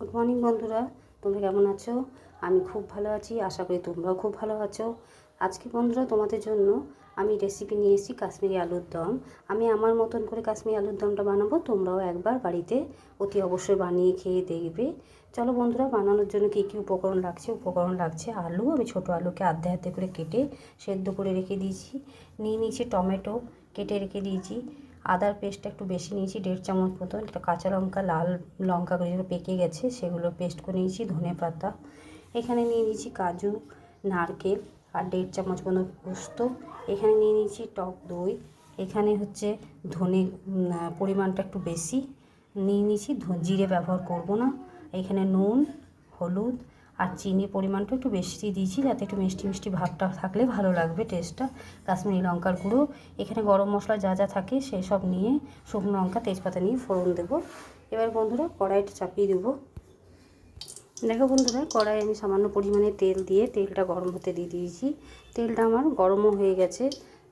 Good morning বন্ধুরা। তোমরা কেমন আছো? আমি খুব ভালো আছি। আশা করি তোমরাও খুব ভালো আছো। আজকে বন্ধুরা, তোমাদের জন্য আমি রেসিপি নিয়ে এসেছি কাশ্মীরি আলুর দম। আমি আমার মতন করে কাশ্মীরি আলুর দমটা বানাবো। তোমরাও একবার বাড়িতে অতি অবশ্যই বানিয়ে খেয়ে দেখবে। চলো বন্ধুরা, বানানোর জন্য কী কী উপকরণ লাগছে? উপকরণ লাগছে আলু। আমি ছোটো আলুকে আধে হাতে করে কেটে সেদ্ধ করে রেখে দিয়েছি। নিয়ে নিয়েছি টমেটো, কেটে রেখে দিয়েছি। আদার পেস্টটা একটু বেশি নিয়েছি, দেড় চামচ মতন। একটা কাঁচা লঙ্কা, লাল লঙ্কাগুলো যেগুলো পেকে গেছে, সেগুলো পেস্ট করে নিয়েছি, ধনে পাতা। এখানে নিয়ে নিয়েছি কাজু, নারকেল আর দেড় চামচ মতো পোস্ত। এখানে নিয়ে নিয়েছি টক দই। এখানে হচ্ছে ধনে পরিমাণটা একটু বেশি। নিয়ে নিয়েছি জিরে ব্যবহার করব না। এখানে নুন, হলুদ আর চিনির পরিমাণটা একটু বেশি দিয়েছি, যাতে একটু মিষ্টি মিষ্টি ভাবটা থাকলে ভালো লাগবে টেস্টটা কাশ্মীরি লঙ্কার গুঁড়ো, এখানে গরম মশলা যা যা থাকে সেসব নিয়ে শুকনো লঙ্কা, তেজপাতা নিয়ে ফোড়ন দেবো। এবার বন্ধুরা কড়াইটা চাপিয়ে দেবো। দেখো বন্ধুরা কড়াই আমি সামান্য পরিমাণে তেল দিয়ে তেলটা গরম হতে দিয়ে দিয়েছি। তেলটা আমার গরমও হয়ে গেছে।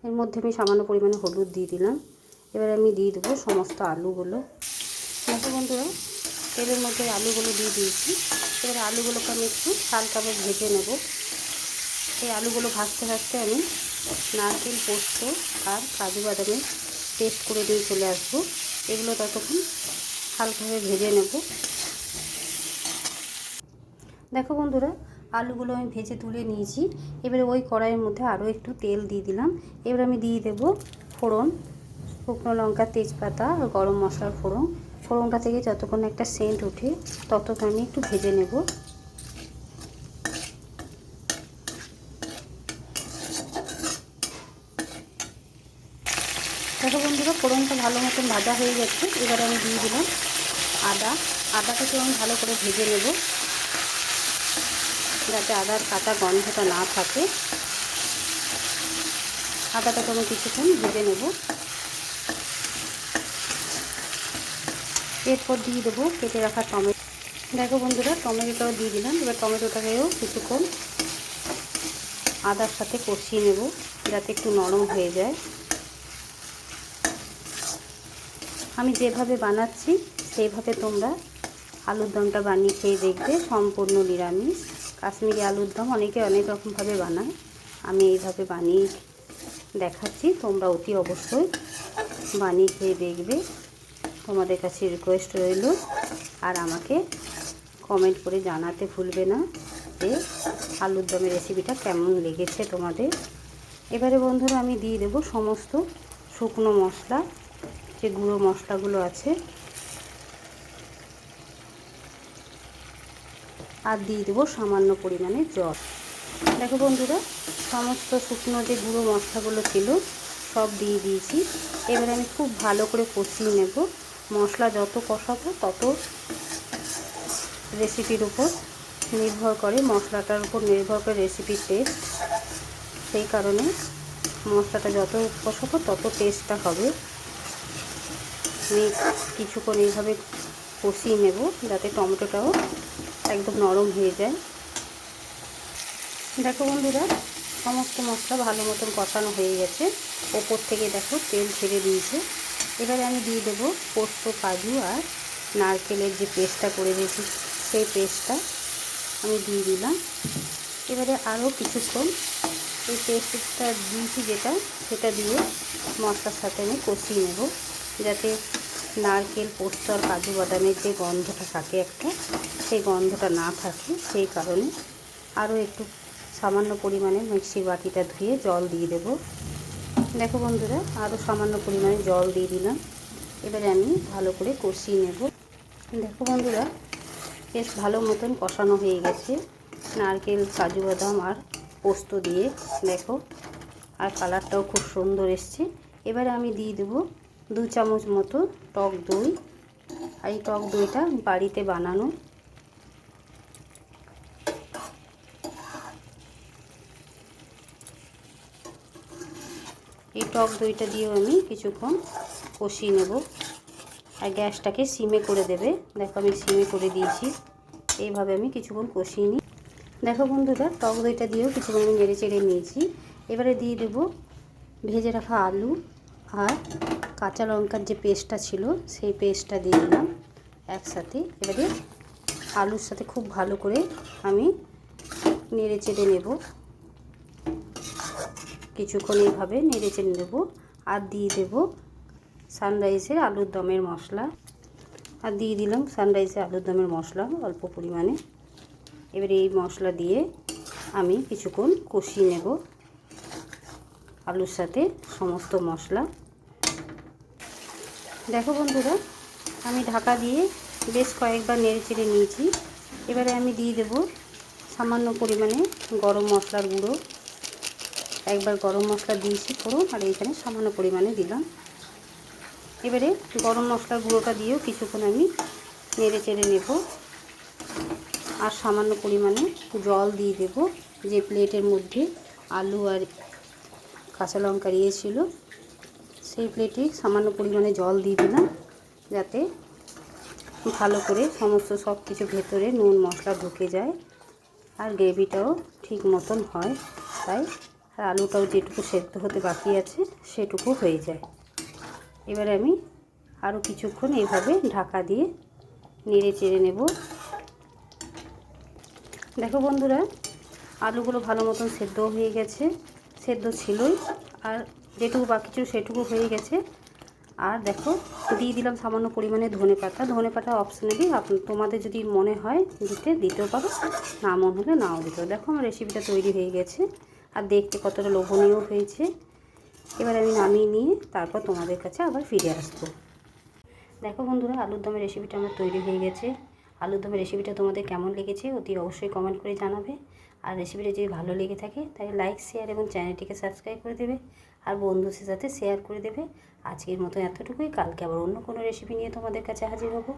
এর মধ্যে আমি সামান্য পরিমাণে হলুদ দিয়ে দিলাম। এবার আমি দিয়ে দেবো সমস্ত আলুগুলো। দেখো বন্ধুরা, তেলের মধ্যে আলুগুলো দিয়ে দিয়েছি। এবার আলুগুলোকে আমি একটু হালকাভাবে ভেজে নেব। এই আলুগুলো ভাজতে ভাজতে আমি নারকেল, পোস্ত আর কাজু বাদামের পেস্ট করে দিয়ে চলে আসব। এগুলো ততক্ষণ হালকাভাবে ভেজে নেব। দেখো বন্ধুরা, আলুগুলো আমি ভেজে তুলে নিয়েছি। এবারে ওই কড়াইয়ের মধ্যে আরও একটু তেল দিয়ে দিলাম। এবার আমি দিয়ে দেব ফোড়ন, শুকনো লঙ্কা, তেজপাতা, গরম মশলার ফোড়ন। ফোড়নটা থেকে যতক্ষণ একটা সেন্ট ওঠে, ততক্ষণ আমি একটু ভেজে নেব। দেখো বন্ধুরা, ফোড়নটা ভালো মতন ভাজা হয়ে গেছে। এবার আমি দিয়ে দিলাম আদা। আদাটাকে আমি ভালো করে ভেজে নেব। যাতে আদার কাঁচা গন্ধটা না থাকে। আদাটাকে আমি কিছুক্ষণ ভেজে নেব। এরপর দিয়ে দেবো কেটে রাখা টমেটো। দেখো বন্ধুরা, টমেটোটাও দিয়ে দিলাম। এবার টমেটোটাকেও কিছুক্ষণ আদার সাথে কষিয়ে নেব, যাতে একটু নরম হয়ে যায়। আমি যেভাবে বানাচ্ছি, সেইভাবে তোমরা আলুর দমটা বানিয়ে খেয়ে দেখবে, সম্পূর্ণ নিরামিষ। কাশ্মীরি আলুর দম অনেকে অনেক রকমভাবে বানায়। আমি এইভাবে বানিয়ে দেখাচ্ছি, তোমরা অতি অবশ্যই বানিয়ে খেয়ে দেখবে। তোমাদের কাছে রিকোয়েস্ট রইল। আর আমাকে কমেন্ট করে জানাতে ভুলবে না যে আলুর দমের রেসিপিটা কেমন লেগেছে তোমাদের। এবারে বন্ধুরা আমি দিয়ে দেবো সমস্ত শুকনো মশলা, যে গুঁড়ো মশলাগুলো আছে। আর দিয়ে দেবো সামান্য পরিমাণে জল। দেখো বন্ধুরা, সমস্ত শুকনো যে গুঁড়ো মশলাগুলো ছিল, সব দিয়ে দিয়েছি। এবার আমি খুব ভালো করে কষিয়ে নেব। মশলা যত কষাবো তত রেসিপির উপর নির্ভর করে, মশলাটার উপর নির্ভর করে রেসিপির টেস্ট সেই কারণে মশলাটা যত কষাবো তত টেস্টটা হবে। আমি কিছুক্ষণ এইভাবে কষিয়ে নেব যাতে টমেটোটাও একদম নরম হয়ে যায়। দেখো বন্ধুরা, সমস্ত মশলা ভালো মতন কষানো হয়ে গেছে। ওপর থেকে দেখো তেল ছেড়ে দিয়েছে। এবারে আমি দিয়ে দেবো পোস্ত, কাজু আর নারকেলের যে পেস্টটা করে দিয়েছি, সেই পেস্টটা আমি দিয়ে দিলাম। এবারে আরও কিছুক্ষণ এই পেস্টটা দিয়েছি যেটা, সেটা দিয়ে মশলার সাথে আমি কষিয়ে নেব, যাতে নারকেল, পোস্ত আর কাজু বাদামের যে গন্ধটা থাকে একটা, সেই গন্ধটা না থাকে, সেই কারণে আরও একটু সামান্য পরিমাণে মিক্সির বাটিটা ধুয়ে জল দিয়ে দেব। দেখো বন্ধুরা আরও সামান্য পরিমাণে জল দিয়ে দিলাম। এবারে আমি ভালো করে কষিয়ে নেব। দেখো বন্ধুরা, বেশ ভালো মতন কষানো হয়ে গেছে। নারকেল, কাজু বাদাম আর পোস্ত দিয়ে, দেখো। আর কালারটাও খুব সুন্দর এসছে। এবারে আমি দিয়ে দেবো দু চামচ মতো টক দই। আর এই টক দইটা বাড়িতে বানানো এই টক দইটা দিয়েও আমি কিছুক্ষণ কষিয়ে নেব। আর গ্যাসটাকে সিমে করে দেবে। দেখো আমি সিমে করে দিয়েছি। এইভাবে আমি কিছুক্ষণ কষিয়ে নিই। দেখো বন্ধুরা, টক দইটা দিয়েও কিছুক্ষণ আমি নেড়ে চেড়ে নিয়েছি। এবারে দিয়ে দেবো ভেজে রাখা আলু আর কাঁচা লঙ্কার যে পেস্টটা ছিল, সেই পেস্টটা দিয়ে দিলাম একসাথে। এবারে আলুর সাথে খুব ভালো করে আমি নেড়ে চেড়ে নেব। কিছুক্ষণ এইভাবে নেড়ে চেড়ে নেব আর দিয়ে দেব সানরাইসের আলুর দমের মশলা। আর দিয়ে দিলাম সানরাইসের আলুর দমের মশলা অল্প পরিমাণে। এবার এই মশলা দিয়ে আমি কিছুক্ষণ কষিয়ে নেব আলুর সাথে সমস্ত মশলা। দেখো বন্ধুরা, আমি ঢাকা দিয়ে বেশ কয়েকবার নেড়ে চেড়ে নিয়েছি। এবারে আমি দিয়ে দেব সামান্য পরিমাণে গরম মশলার গুঁড়ো। একবার গরম মশলা দিয়েছি পুরো আর এইখানে সামান্য পরিমাণে দিলাম। এবারে গরম মশলার গুঁড়োটা দিয়েও কিছুক্ষণ আমি নেড়ে চেড়ে নেব। আর সামান্য পরিমাণে জল দিয়ে দেব, যে প্লেটের মধ্যে আলু আর কাঁচা লঙ্কা দিয়েছিল সেই প্লেটে সামান্য পরিমাণে জল দিয়ে দিলাম, যাতে ভালো করে সমস্ত সব কিছু ভেতরে নুন মশলা ঢুকে যায়, আর গ্রেভিটাও ঠিক মতন হয়, তাই আর আলুটাও যেটুকু সেদ্ধ হতে বাকি আছে, সেটুকু হয়ে যায়। এবারে আমি আরও কিছুক্ষণ এইভাবে ঢাকা দিয়ে নেড়ে চেড়ে নেব। দেখো বন্ধুরা, আলুগুলো ভালো মতন সেদ্ধ হয়ে গেছে, সেদ্ধ ছিলই, আর যেটুকু বাকি ছিল সেটুকু হয়ে গেছে। আর দেখো, দিয়ে দিলাম সামান্য পরিমাণে ধনে পাতা। ধনে পাতা অপশনালি তোমাদের যদি মনে হয় দিতে, দিতেও পারো, না মনে হলে নাও দিতে দেখো আমার রেসিপিটা তৈরি হয়ে গেছে। আর দেখতে কতটা লোভনীয় হয়েছে। এবার আমি নামিয়ে নিয়ে তারপর তোমাদের কাছে আবার ফিরে আসব। দেখো বন্ধুরা, আলুর দমের রেসিপিটা আমার তৈরি হয়ে গেছে। আলুর দমের রেসিপিটা তোমাদের কেমন লেগেছে অতি অবশ্যই কমেন্ট করে জানাবে। আর রেসিপিটা যদি ভালো লেগে থাকে, তাহলে লাইক শেয়ার এবং চ্যানেলটিকে সাবস্ক্রাইব করে দেবে। আর বন্ধুদের সাথে শেয়ার করে দেবে। আজকের মতো এতটুকুই। কালকে আবার অন্য কোনো রেসিপি নিয়ে তোমাদের কাছে হাজির হব।